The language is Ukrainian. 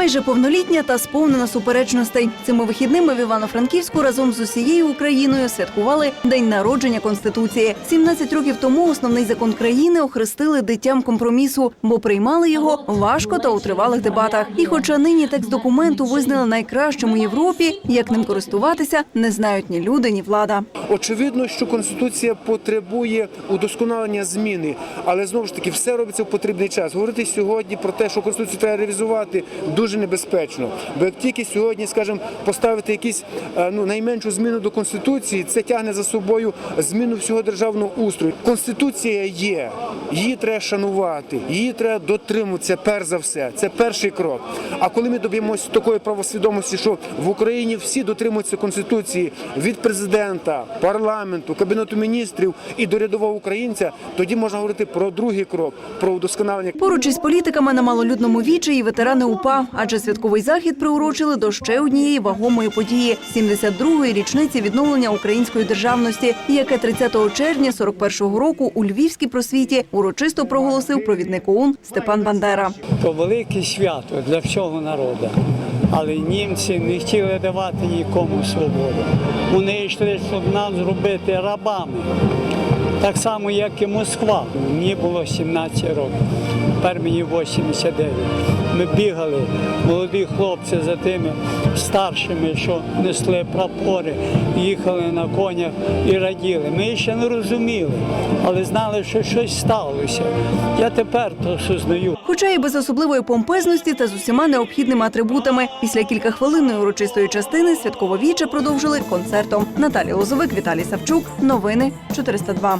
Майже повнолітня та сповнена суперечностей. Цими вихідними в Івано-Франківську разом з усією Україною святкували день народження конституції. 17 років тому основний закон країни охрестили дитям компромісу, бо приймали його важко та у тривалих дебатах. І, хоча нині текст документу визнали найкращим у Європі, як ним користуватися, не знають ні люди, ні влада. Очевидно, що конституція потребує удосконалення зміни, але знову ж таки все робиться в потрібний час. Говорити сьогодні про те, що конституцію треба ревізувати, дуже небезпечно. Бо як тільки сьогодні, скажімо, поставити якісь е, ну найменшу зміну до конституції, це тягне за собою зміну всього державного устрою. Конституція є, її треба шанувати, її треба дотримуватися. Перш за все, це перший крок. А коли ми доб'ємося такої правосвідомості, що в Україні всі дотримуються конституції від президента, парламенту, кабінету міністрів і до рядового українця, тоді можна говорити про другий крок, про удосконалення. Поруч із політиками на малолюдному вічі і ветерани УПА, адже святковий захід приурочили до ще однієї вагомої події 72-ї річниці відновлення української державності, яке 30 червня 41-го року у Львівській просвіті урочисто проголосив провідник ОУН Степан Бандера. то велике свято для всього народу. Але німці не хотіли давати нікому свободу. Вони йшли, щоб нас зробити рабами. Так само, як і Москва. Мені було 17 років, тепер мені 89. Ми бігали, молоді хлопці за тими старшими, що несли прапори, їхали на конях і раділи. Ми ще не розуміли, але знали, що щось сталося. Я тепер то сознаю. Хоча і без особливої помпезності та з усіма необхідними атрибутами. Після кількахвилинної урочистої частини святково віче продовжили концертом. Наталія Лозовик, Віталій Савчук. Новини 402.